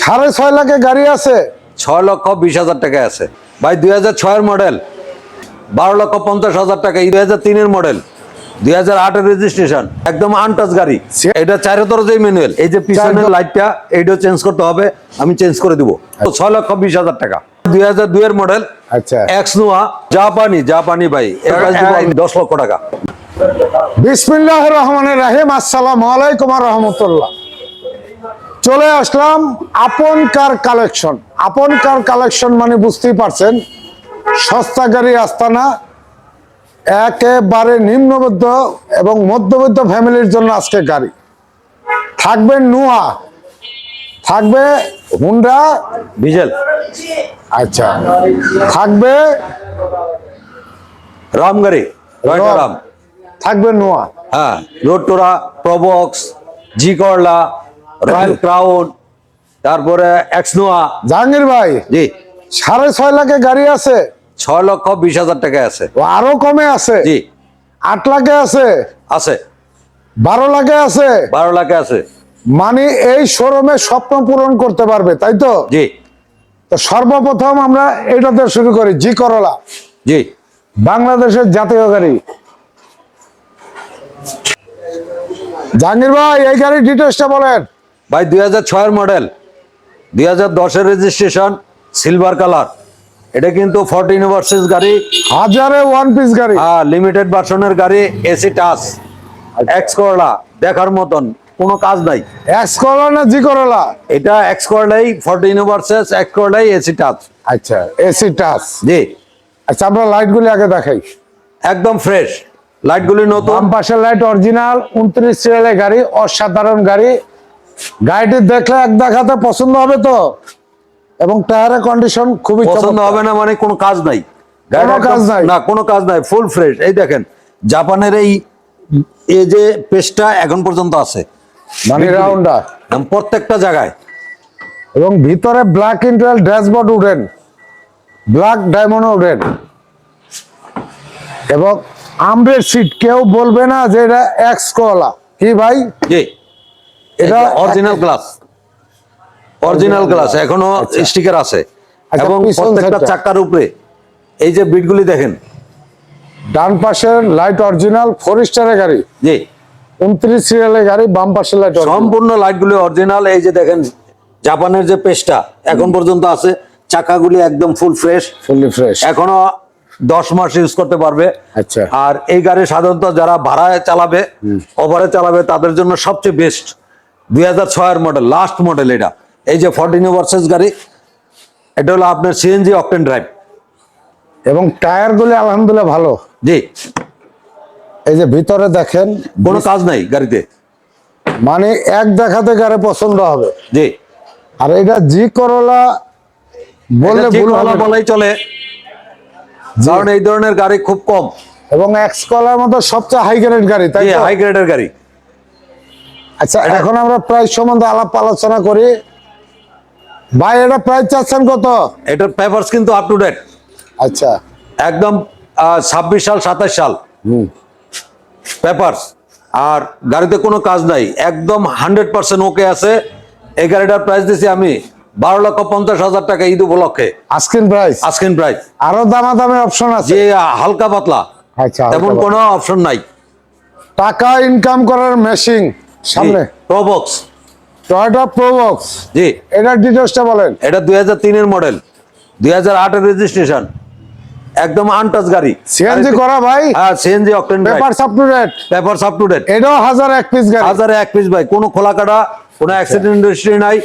সাড়ে ছয় লাখে গাড়ি আছে। ছয় লক্ষ বিশ হাজার টাকা আছে। ভাই দুই হাজার ছয়ের মডেল বারো লক্ষ পঞ্চাশ হাজার টাকা। দুই হাজার তিনের মডেল দুই হাজার আটের রেজিস্ট্রেশন একদম আনটাচ গাড়ি। এটা চারের যে ম্যানুয়াল এই যে পিছনের লাইটটা এইটাও চেঞ্জ করতে হবে। আমি চেঞ্জ করে দিব। তো ছয় লক্ষ বিশ হাজার টাকা। দুই হাজার দুইয়ের মডেল আচ্ছা। এক্স নোয়া জাপানি জাপানি ভাই। দশ লক্ষ টাকা। বিসমিল্লাহ রহমানের রাহিম। আসসালামু আলাইকুম রহমতুল্লাহ। চলে আসলাম আপন কার কালেকশন। আপন কার কালেকশন মানে বুঝতেই পারছেন সস্তা গাড়ি আস্তানা একেবারে নিম্নবদ্ধ এবং মধ্যবিত্ত ফ্যামিলির জন্য আজকে গাড়ি। থাকবে নুয়া থাকবে হুন্ডা ডিজেল। আচ্ছা থাকবে রাম গাড়ি। রাম। থাকবে নোয়া। হ্যাঁ রোডটোরা Probox G Corolla Royal Crown তারপরে এক্স নোয়া জাহাঙ্গীর ভাই জি। সাড়ে ছয় লাখে গাড়ি আছে। ছয় লক্ষ বিশ হাজার টাকা আছে। আরও কমে আছে। জি। আট লাখে আছে। আছে। বারো লাখে আছে। বারো লাখে আছে। মানে এই শোরুমে স্বপ্ন পূরণ করতে পারবে তাই তো? জি। তো সর্বপ্রথম আমরা এটাতে শুরু করি জি করলা। জি। বাংলাদেশের জাতীয় গাড়ি। জাহাঙ্গীর ভাই এই গাড়ির ডিটেলসটা বলেন। ভাই দুই হাজার ছয়ের মডেল দুই হাজার দশের রেজিস্ট্রেশন সিলভার কালার এটা কিন্তু ফোরটিন ভার্সেস গাড়ি। হাজারে ওয়ান পিস গাড়ি। হ্যাঁ লিমিটেড ভার্সনের গাড়ি এসি টাচ এক্স করলা দেখার মতন কোনো কাজ নাই। এক্স করলা না জি করলা এটা এক্স করলাই ফোরটিন ভার্সেস এক্স করলাই এসি টাচ আচ্ছা এসি টাচ জি। আচ্ছা আমরা লাইটগুলি আগে দেখাই। একদম ফ্রেশ লাইটগুলি নতুন। পাশের লাইট অরিজিনাল উনত্রিশ সিরিয়ালের গাড়ি অসাধারণ গাড়ি। গাড়িটি দেখলে এক দেখাতে পছন্দ হবে তো? এবং টায়ারের কন্ডিশন খুবই পছন্দ হবে না মানে কোনো কাজ নাই। কোনো কাজ নাই? না কোনো কাজ নাই ফুল ফ্রেশ এই দেখেন জাপানের এই এই যে পেস্টটা এখন পর্যন্ত আছে। মানে রাউন্ডা প্রত্যেকটা জায়গায়। এবং ভিতরে black interior dashboard wooden black diamond wooden এবং আমরের সিট কেউ বলবে না যে এটা এক্স কলা কি ভাই? জি। এটা অরিজিনাল গ্লাস অরিজিনাল গ্লাস এখনও স্টিকার আছে। আচ্ছা, এবং প্রত্যেকটা চাকার উপরে এই যে বিটগুলি দেখেন। ডান পাশের লাইট অরিজিনাল ফোর স্টারের গাড়ি। জি। উনত্রিশ সিরিয়ালের গাড়ি বাম পাশের লাইট সম্পূর্ণ লাইটগুলি অরিজিনাল এই যে দেখেন জাপানের যে পেস্টটা এখন পর্যন্ত আছে। চাকাগুলি একদম ফুল ফ্রেশ ফুললি ফ্রেশ এখনও দশ মাস ইউজ করতে পারবে। আচ্ছা। আর এই গাড়ি সাধারণত যারা ভাড়ায় চালাবে ওভারে চালাবে তাদের জন্য সবচেয়ে বেস্ট দুই হাজার ছয়ের মডেল লাস্ট মডেল এটা। এই যে ফর্টিন ভার্সেস গাড়ি এটা হলো আপনার সিএনজি অকটেন ড্রাইভ এবং টায়ার গুলি আলহামদুলিল্লাহ ভালো। জি। এই যে ভিতরে দেখেন কোনো কাজ নাই গাড়িতে? মানে এক দেখাতে গাড়ি পছন্দ হবে। জি। আর এটা জি করলা বললে ভুল বলাই চলে। কারণ এই ধরনের গাড়ি খুব কম। এবং এক্স কলার মতো সবচেয়ে হাই গ্রেড গাড়ি তাই হাই গ্রেডের গাড়ি। আচ্ছা এখন আমরা প্রাইস সম্বন্ধে আলাপ আলোচনা করি। ভাই এটা প্রাইস চাচ্ছেন কত? এটার পেপারস কিন্তু আপ টু ডেট আচ্ছা। একদম ছাব্বিশ সাল সাতাশ সাল। পেপারস। আর গাড়িতে কোনো কাজ নাই। একদম হান্ড্রেড পার্সেন্ট ওকে আছে। এই গাড়িটার প্রাইস দিছি আমি বারো লক্ষ পঞ্চাশ হাজার টাকা ঈদ উপলক্ষে। আস্কিন প্রাইস আস্কিন প্রাইস আরও দামাদামি অপশন আছে? হালকা পাতলা। আচ্ছা তেমন কোনো অপশন নাই। টাকা ইনকাম করার মেশিন সামনে? প্রবক্স টয়োটা প্রোবক্স জি। এটার ডিটেলসটা বলেন। এটা দুই হাজার তিনের মডেল দুই হাজার আটের রেজিস্ট্রেশন একদম আনটাচ গাড়ি। সিএনজি করা ভাই? হ্যাঁ CNG octane paper up to date papers up to date এটাও হাজার এক পিস গাড়ি। হাজারে এক পিস ভাই। কোনো খোলা কাটা কোনো অ্যাক্সিডেন্ট হিস্ট্রি নাই।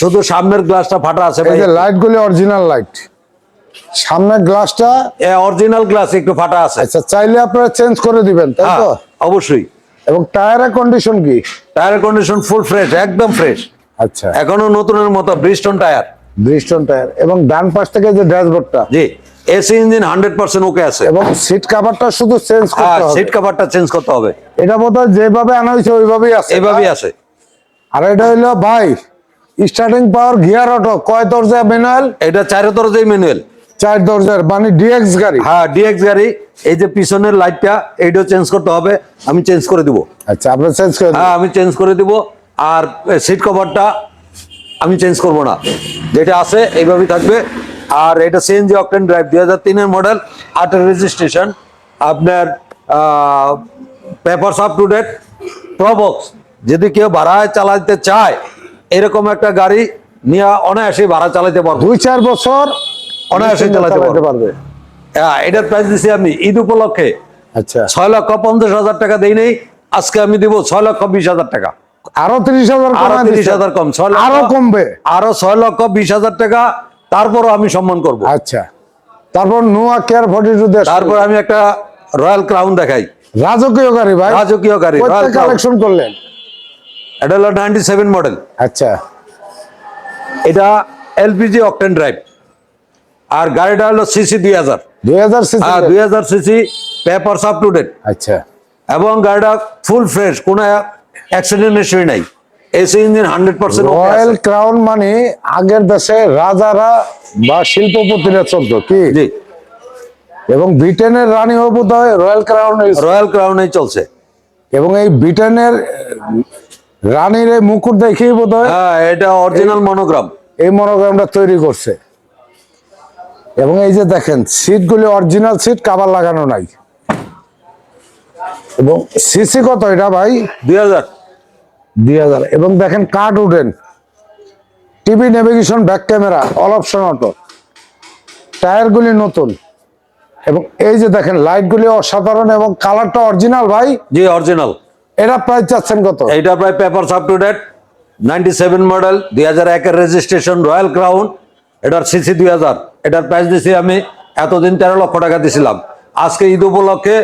শুধু সামনের গ্লাসটা ফাটা আছে এই ভাই। যে লাইট গুলি অরিজিনাল লাইট সামনের গ্লাসটা এ অরিজিনাল গ্লাস একটু ফাটা আছে। আচ্ছা চাইলে আপনারা চেঞ্জ করে দিবেন তাই হ্যাঁ, তো? অবশ্যই। এবং টায়ারের কন্ডিশন কি? টায়ারের কন্ডিশন ফুল ফ্রেশ একদম ফ্রেশ আচ্ছা। এখনও নতুনের মতো ব্রিস্টন টায়ার ব্রিস্টন টায়ার এবং ডান পাশ থেকে যে ড্যাশবোর্ডটা জি AC engine hundred percent okay আছে। এবং সিট কভারটা শুধু চেঞ্জ হ্যাঁ করতে হবে। সিট কভারটা চেঞ্জ করতে হবে। এটা বোধহয় যেভাবে আনা হয়েছে ওইভাবেই আছে। এইভাবেই আছে। আর এটা হইল ভাই স্টার্টিং পাওয়ার গিয়ার অটো কয় দরজা ম্যানুয়াল এটা চারের দরজাই ম্যানুয়াল চার দরজার মানে ডিএক্স গাড়ি। হ্যাঁ ডিএক্স গাড়ি। এই যে পিছনের লাইটটা এইটাও চেঞ্জ করতে হবে। আমি চেঞ্জ করে দিব। আচ্ছা আপনি চেঞ্জ করে হ্যাঁ আমি চেঞ্জ করে দিব। আর সিট কভারটা আমি চেঞ্জ করব না। যেটা আছে এইভাবেই থাকবে। আর এটা সিএনজি অকটেন ড্রাইভ দুই হাজার তিনের মডেল আটের রেজিস্ট্রেশন আপনার papers up to date Probox যদি কেউ ভাড়ায় চালাতে চায় এরকম একটা গাড়ি নিয়ে অনায়াসে ভাড়া চালাতে পারব। দুই চার বছর অনায়াসে চালাতে পারবে। হ্যাঁ, এটার প্রাইস দিছি আমি ঈদ উপলক্ষে। আচ্ছা। ছয় লক্ষ পঞ্চাশ হাজার টাকা দেই নেই আজকে আমি দিব ছয় লক্ষ বিশ হাজার টাকা। আরও তিরিশ হাজার আরও তিরিশ হাজার কম ছয় আরও কমবে। আরও ছয় লক্ষ বিশ হাজার টাকা তারপরও আমি সম্মান করব। আচ্ছা। তারপর নোয়া কেয়ার ফর্টি টু তারপর আমি একটা রয়্যাল ক্রাউন দেখাই। রাজকীয় গাড়ি ভাই। রাজকীয় গাড়ি কালেকশন করলেন। এটা হলো নাইনটি সেভেন মডেল আচ্ছা। এটা এলপিজি অকটেন ড্রাইভ আর গাড়িটা হলো সিসি দুই হাজার। দুই হাজার হ্যাঁ দুই হাজার। CC paper up to date আচ্ছা। এবং গাড়িটা ফুল ফ্রেশ কোনো অ্যাক্সিডেন্ট হিস্ট্রি নাই। AC engine hundred percent Royal Crown মানে আগের দেশে রাজারা বা শিল্পপতিরা চলতো কি? জি। এবং ব্রিটেনের রানী ও বোধ হয় রয়্যাল ক্রাউন রয়্যাল ক্রাউনেই চলছে। এবং এই ব্রিটেনের রানীর এই মুকুট দেখেই বোধ হয় হ্যাঁ এটা অরিজিনাল মনোগ্রাম এই মনোগ্রামটা তৈরি করছে। এবং এই যে দেখেন সিটগুলি অরিজিনাল সিট কাভার লাগানো নাই। এবং সিসি কত এটা ভাই? দুই হাজার। দুই হাজার। এবং দেখেন card wooden TV navigation back camera all option auto টায়ারগুলি নতুন। এবং এই যে দেখেন লাইটগুলি অসাধারণ এবং কালারটা অরিজিনাল ভাই। জি অরিজিনাল এটা প্রাইস চাচ্ছেন কত? এটা প্রায় paper up to date ninety seven model দুই হাজার একের রেজিস্ট্রেশন রয়্যাল ক্রাউন এটার সিসি দুই হাজার। এটার প্রাইস দিছি আমি এতদিন তেরো লক্ষ টাকা দিছিলাম। আজকে ঈদ উপলক্ষে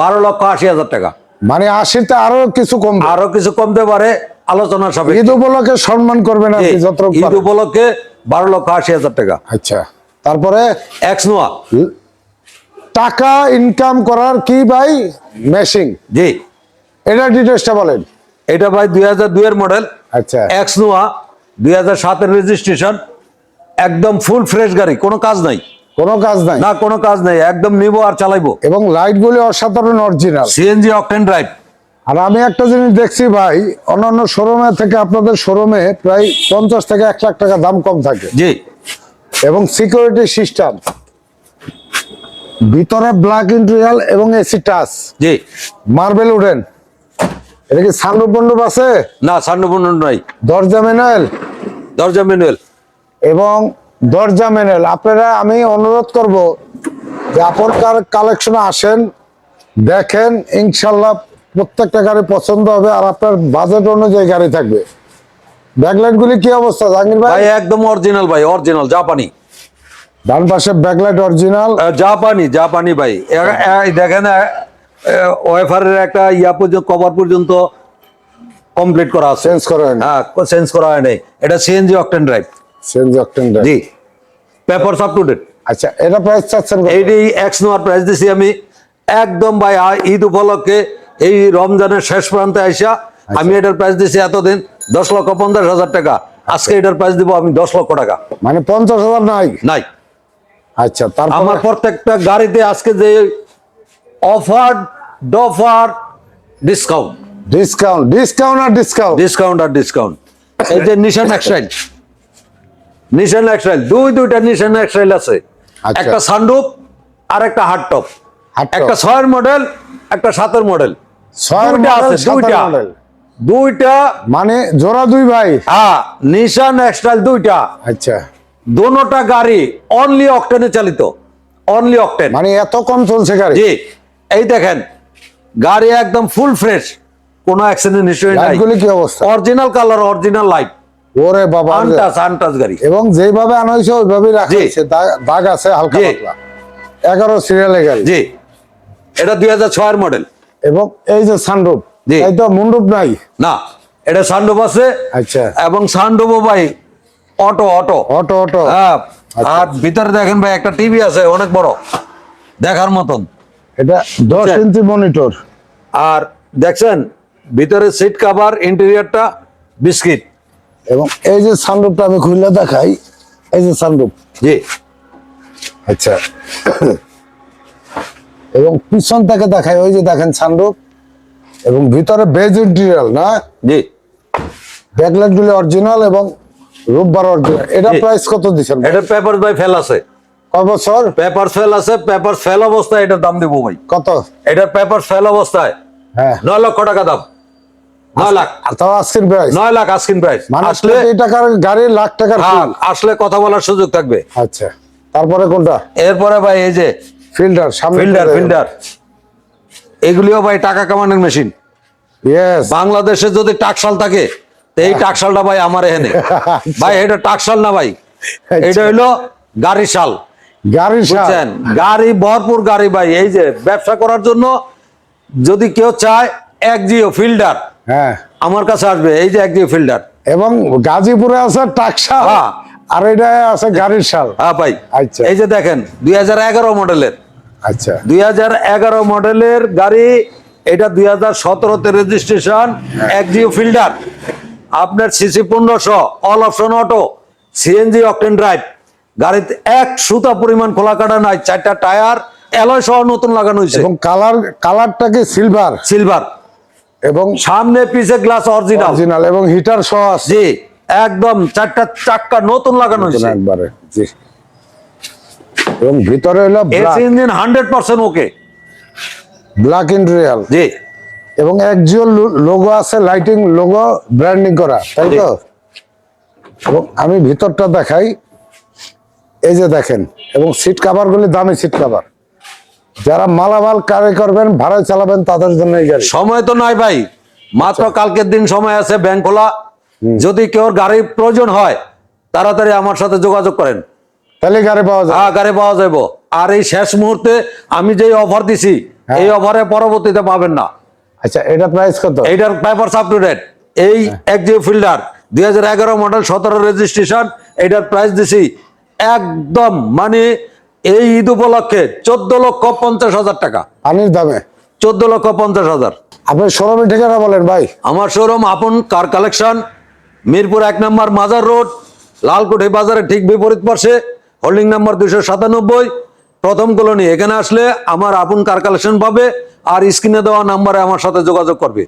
বারো লক্ষ আশি হাজার টাকা। মানে আশিতে আরও কিছু কম আরও কিছু কমতে পারে আলোচনার সাপেক্ষে। ঈদ উপলক্ষে সম্মান করবেন ঈদ উপলক্ষে বারো লক্ষ আশি হাজার টাকা। আচ্ছা তারপরে এক্স নোয়া টাকা ইনকাম করার কি ভাই? মেশিং জি। এটা ডিটেলসটা বলেন। এটা ভাই দুই হাজার দুই এর মডেল আচ্ছা। এক্স নোয়া দুই হাজার সাতের রেজিস্ট্রেশন একদম ফুল ফ্রেশ গাড়ি কোনো কাজ নাই। কোনো কাজ নাই। না কোনো কাজ নাই একদম নিবো আর চালাইবো। এবং লাইট গুলি অসাধারণ অরিজিনাল সিএনজি অকটেন ড্রাইভ আর আমি একটা জিনিস দেখছি ভাই অন্যান্য শোরুমে থেকে আপনাদের শোরুমে প্রায় পঞ্চাশ থেকে এক লাখ টাকা দাম কম থাকে। জি। এবং সিকিউরিটি সিস্টেম ভিতরে ব্ল্যাক ইন্টেরিয়াল এবং এসি টাচ জি। মার্বেল উডেন এটা কি সানরূপ মণ্ডপ আছে? না সান্নপূর্ণ নাই দরজা ম্যানুয়াল দরজা ম্যানুয়াল এবং দরজা ম্যানুয়াল আপনারা আমি অনুরোধ করব যে আপনার কালেকশনে আসেন দেখেন ইনশাল্লাহ প্রত্যেকটা গাড়ি পছন্দ হবে আর আপনার বাজেট অনুযায়ী গাড়ি থাকবে। ব্যাকলাইট গুলি কি অবস্থা জাহাঙ্গীর ভাই? একদম অরিজিনাল ভাই অরিজিনাল জাপানি। ডান পাশে ব্যাকলাইট অরিজিনাল জাপানি জাপানি ভাই। দেখেন ওয়েফারের একটা ইয়া পর্যন্ত কভার পর্যন্ত কমপ্লিট করা আছে। চেঞ্জ করেন হ্যাঁ চেঞ্জ করা হয় নাই এটা সিএনজি অকটেন ড্রাইভ জি। আপ টু ডেট আচ্ছা এটা প্রাইস চাচ্ছেন এইটি এক্স নোয়ার প্রাইস দিছি আমি। একদম ভাই ঈদ উপলক্ষে এই রমজানের শেষ প্রান্তে আইসা আমি এটার প্রাইস দিছি এতদিন দশ লক্ষ পঞ্চাশ হাজার টাকা। আজকে এটার প্রাইস দিব আমি দশ লক্ষ টাকা। মানে পঞ্চাশ হাজার নাই? নাই। আচ্ছা আমার প্রত্যেকটা গাড়িতে আজকে যে অফার ডফার ডিসকাউন্ট ডিসকাউন্ট ডিসকাউন্ট আর ডিসকাউন্ট ডিসকাউন্ট আর ডিসকাউন্ট এই যে নিশান এক্সটাইল নিশান এক্সটাইল দুই দুইটা নিশান এক্সটাইল আছে। আচ্ছা। একটা সানরুফ আর একটা হার্ড টপ একটা ছয়ের মডেল একটা সাতের মডেল দুইটা আছে দুইটা। দুইটা। মানে জোড়া দুই ভাই? হ্যাঁ নিশান এক্সটাইল দুইটা। আচ্ছা। দোনোটা গাড়ি অনলি অকটেনে চালিত। অনলি অকটেন মানে এত কম চলছে গাড়ি? জি। এই দেখেন গাড়ি একদম ফুল ফ্রেশ কোনো অ্যাক্সিডেন্ট হিস্টরি নাই। কি অবস্থা? অরিজিনাল কালার অরিজিনাল লাইট ওরে বাবা আনটাচ আনটাচ গাড়ি। এবং যেভাবে আনা হয়েছে ওইভাবেই রাখা হয়েছে। দাগ- আছে হালকা পাতলা। এগারো সিরিয়ালের গাড়ি। জি। এটা দুই হাজার ছয়ের মডেল এবং এই যে সানরূপ জি। এই তো মুন্ডুপ নাই। না এটা সানডোভ আছে। আচ্ছা। এবং সানডোভও ভাই অটো অটো অটো অটো হ্যাঁ আর ভিতরে দেখেন ভাই একটা টিভি আছে অনেক বড়। দেখার মতন। এটা দশ ইঞ্চি মনিটর আর দেখছেন ভিতরে সিট কাভার ইন্টেরিয়রটা বিস্কিট। এবং এই যে সানরূপটা আমি খুললে দেখাই এই যে সানরূপ জি। আচ্ছা। এবং পিছন থেকে দেখাই ওই যে দেখেন সানরূপ এবং ভিতরে বেজ ইন্টেরিয়াল না? জি। ব্যাকলাইট গুলি অরিজিনাল এবং রোববার অরিজিনাল এটা প্রাইস কত দিচ্ছেন এটা পেপার ভাই ফেল আছে। কয় বছর? পেপার ফেল আছে পেপার ফেল অবস্থায় এটার দাম দেবো ভাই। কত? এটার পেপার ফেল অবস্থায়। হ্যাঁ। নয় লক্ষ টাকা দাম। নয় লাখ। তাও আজকের প্রাইস নয় লাখ আস্কিন প্রাইস মানে আসলে কোটি টাকার গাড়ি লাখ টাকার হ্যাঁ, আসলে কথা বলার সুযোগ থাকবে। আচ্ছা। তারপরে কোনটা? এরপরে ভাই এই যে ফিল্ডার ফিল্ডার ফিল্ডার এগুলিও ভাই টাকা কামানোর মেশিন বাংলাদেশে যদি টাকশাল থাকে তো এই টাকশালটা ভাই আমার এখানে। ভাই এটা টাকশাল না ভাই। এটা হইল গাড়ি শাল। গাড়ি শাল। গাড়ি ভরপুর গাড়ি ভাই। এই যে ব্যবসা করার জন্য যদি কেউ চায় এক জিও ফিল্ডার হ্যাঁ। আমার কাছে আসবে এই যে এক জিও ফিল্ডার এবং গাজীপুরে আছে টাকশাল হ্যাঁ। আর এটা আছে গাড়ির শাল। হ্যাঁ ভাই। আচ্ছা। এই যে দেখেন দুই হাজার এগারো মডেলের। আচ্ছা। দুই হাজার এগারো মডেলের গাড়ি এটা দুই হাজার সতেরোতে রেজিস্ট্রেশন এক জিও ফিল্ডার আপনার সিসি পনেরোশো all option auto CNG octane drive গাড়িতে এক সুতা পরিমাণ খোলা কাটা নাই চারটা টায়ার অ্যালয় সহ নতুন লাগানো হয়েছে। এবং কালার কালারটা কি সিলভার সিলভার এবং সামনে পিছে গ্লাস অরিজিনাল অরিজিনাল এবং হিটার সহ আছে। জি একদম চারটা চাক্কা নতুন লাগানো হয়েছে। একবারে জি। এবং ভিতরে হলো AC engine hundred percent okay black in interior জি। এবং একজিও লোগো আছে লাইটিং লোগো ব্র্যান্ডিং করা তাই তো? এবং আমি ভিতরটা দেখাই এই যে দেখেন এবং সিট কাভার গুলি দামি সিট কাভার যারা মালামাল কারে করবেন ভাড়ায় চালাবেন তাদের জন্য সময় তো নাই ভাই। মাত্র আচ্ছা। কালকের দিন সময় আছে ব্যাংক খোলা যদি কেউ গাড়ির প্রয়োজন হয় তাড়াতাড়ি আমার সাথে যোগাযোগ করেন। তাহলে গাড়ি পাওয়া যায় হ্যাঁ গাড়ি পাওয়া যাব। আর এই শেষ মুহূর্তে আমি যেই অফার দিছি হ্যাঁ। এই অফারে পরবর্তীতে পাবেন না। আচ্ছা এটা প্রাইস কত? এটার পেপার আপ টু ডেট এই একজিও ফিল্ডার দুই হাজার এগারো মডেল সতেরো রেজিস্ট্রেশন এইটার প্রাইস দিছি একদম মানে এই ঈদ উপলক্ষে চোদ্দ লক্ষ পঞ্চাশ হাজার টাকা। পানির দামে? চোদ্দ লক্ষ পঞ্চাশ হাজার। আপনি শোরুমের ঠিকানা বলেন ভাই। আমার শোরুম আপন কার কালেকশন? মিরপুর এক নম্বর মাজার রোড লালকুঠি বাজারের ঠিক বিপরীত পাশে হোল্ডিং নাম্বার দুশো সাতানব্বই। প্রথম কলোনি এখানে আসলে আমার আপন কার কালেকশন পাবে আর স্ক্রিনে দেওয়া নাম্বারে আমার সাথে যোগাযোগ করবে।